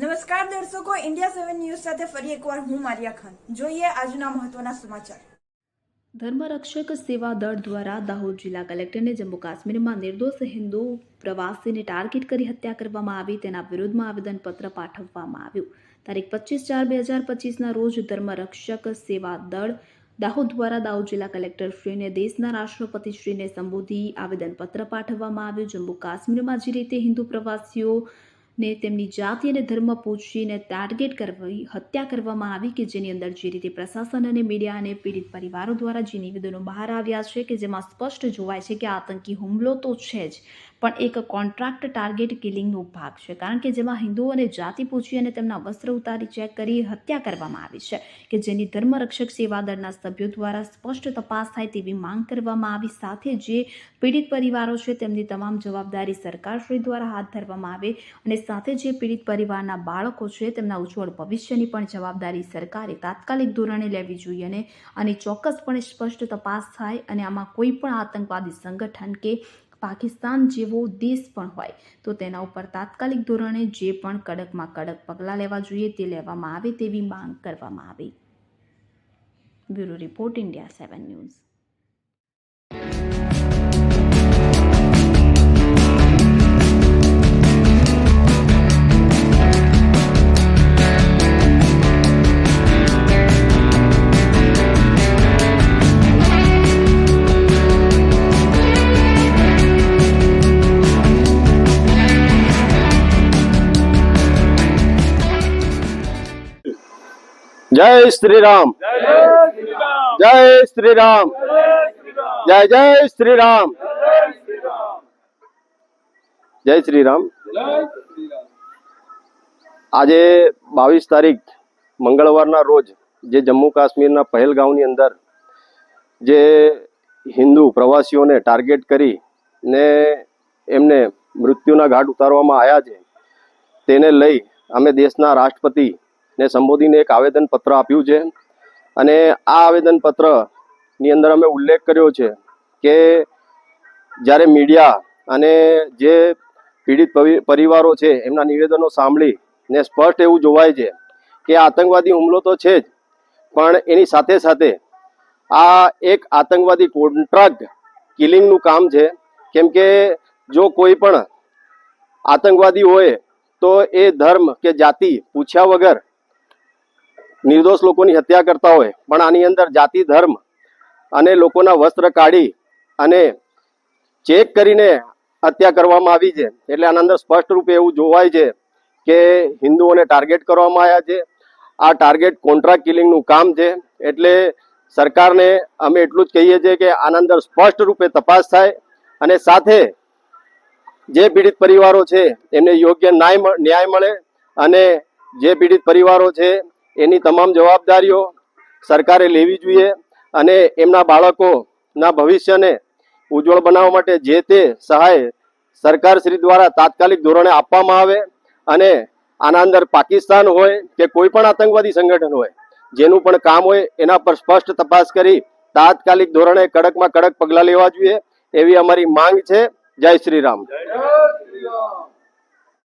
નમસ્કાર દર્શકો India seven news સાથે ફરી એકવાર હું મારિયા ખાન. જોઈએ આજના મહત્વના સમાચાર. ધર્મરક્ષક સેવા દળ દ્વારા દાહોદ જિલ્લા કલેક્ટરને જમ્મુ કાશ્મીરમાં નિર્દોષ હિન્દુ પ્રવાસીને ટાર્ગેટ કરી હત્યા કરવામાં આવી, તેના વિરુદ્ધમાં આવેદનપત્ર પાઠવવામાં આવ્યું. તારીખ પચીસ ચાર બે હજાર પચીસના રોજ ધર્મરક્ષક સેવા દળ દાહોદ દ્વારા દાહોદ જિલ્લા કલેક્ટરશ્રીને દેશના રાષ્ટ્રપતિશ્રીને સંબોધી આવેદનપત્ર પાઠવવામાં આવ્યું. જમ્મુ કાશ્મીરમાં જે રીતે હિન્દુ પ્રવાસીઓ ને તેમની જાતિ અને ધર્મ પૂછીને ટાર્ગેટ કરવી, હત્યા કરવામાં આવી કે જેની અંદર જે રીતે પ્રશાસન અને મીડિયા અને પીડિત પરિવારો દ્વારા જે નિવેદનો બહાર આવ્યા છે કે જેમાં સ્પષ્ટ જોવાય છે કે આતંકી હુમલો તો છે જ પણ એક કોન્ટ્રાક્ટ ટાર્ગેટ કિલિંગનો ભાગ છે. કારણ કે જેમાં હિન્દુઓને જાતિ પૂછી અને તેમના વસ્ત્ર ઉતારી ચેક કરી હત્યા કરવામાં આવી છે કે જેની ધર્મરક્ષક સેવા દળના સભ્યો દ્વારા સ્પષ્ટ તપાસ થાય તેવી માંગ કરવામાં આવી. સાથે જે પીડિત પરિવારો છે તેમની તમામ જવાબદારી સરકારશ્રી દ્વારા હાથ ધરવામાં આવે અને સાથે જે પીડિત પરિવારના બાળકો છે તેમના ઉજ્જવળ ભવિષ્યની પણ જવાબદારી સરકારે તાત્કાલિક ધોરણે લેવી જોઈએ અને આની ચોક્કસપણે સ્પષ્ટ તપાસ થાય અને આમાં કોઈ પણ આતંકવાદી સંગઠન કે પાકિસ્તાન જેવો દેશ પણ હોય, તો તેના ઉપર તાત્કાલિક ધોરણે જે પણ કડકમાં કડક પગલાં લેવા જોઈએ તે લેવામાં આવે તેવી માંગ કરવામાં આવી. Bureau report India seven news. જય શ્રી રામ જય શ્રી રામ જય જય શ્રી રામ જય શ્રી રામ આજે બાવીસ તારીખ, મંગળવારના રોજ જે જમ્મુ કાશ્મીરના પહેલગાંવની અંદર જે હિન્દુ પ્રવાસીઓને ટાર્ગેટ કરી ને એમને મૃત્યુના ઘાટ ઉતારવામાં આવ્યા છે, તેને લઈ અમે દેશના રાષ્ટ્રપતિ ને સંબોધીને એક આવેદન પત્ર આપ્યું છે. અને આ આવેદન પત્રની અંદર અમે ઉલ્લેખ કર્યો છે કે જ્યારે મીડિયા અને જે પીડિત પરિવારો છે એમના નિવેદનો સાંભળી ને સ્પષ્ટ એવું જોવાય છે કે આતંકવાદી હુમલો તો છે જ, પણ એની સાથે સાથે આ એક આતંકવાદી કોન્ટ્રાક્ટ કિલિંગનું કામ છે. કેમ કે જો કોઈ પણ આતંકવાદી હોય તો એ ધર્મ કે જાતિ પૂછ્યા વગર નિર્દોષ લોકોની હત્યા કરતા હોય, પણ આની અંદર જાતિ, ધર્મ અને લોકોના વસ્ત્ર કાઢી અને ચેક કરીને હત્યા કરવામાં આવી છે. એટલે આના અંદર સ્પષ્ટ રૂપે એવું જોવાય છે કે હિન્દુઓને ટાર્ગેટ કરવામાં આવ્યા છે. આ ટાર્ગેટ કોન્ટ્રાક્ટ કિલિંગનું કામ છે. એટલે સરકારને અમે એટલું જ કહીએ છીએ કે આના અંદર સ્પષ્ટ રૂપે તપાસ થાય અને સાથે જે પીડિત પરિવારો છે, એમને યોગ્ય ન્યાય મળે અને જે પીડિત પરિવારો છે એની તમામ જવાબદારીઓ સરકારે લેવી જોઈએ અને એમના બાળકોના ભવિષ્યને ઉજ્જવળ બનાવવા માટે જે તે સહાય સરકાર શ્રી દ્વારા તાત્કાલિક ધોરણે આપવામાં આવે અને આના અંદર પાકિસ્તાન હોય કે કોઈ પણ આતંકવાદી સંગઠન હોય, જેનું પણ કામ હોય એના પર સ્પષ્ટ તપાસ કરી તાત્કાલિક ધોરણે કડકમાં કડક પગલાં લેવા જોઈએ એવી અમારી માંગ છે. જય શ્રી રામ.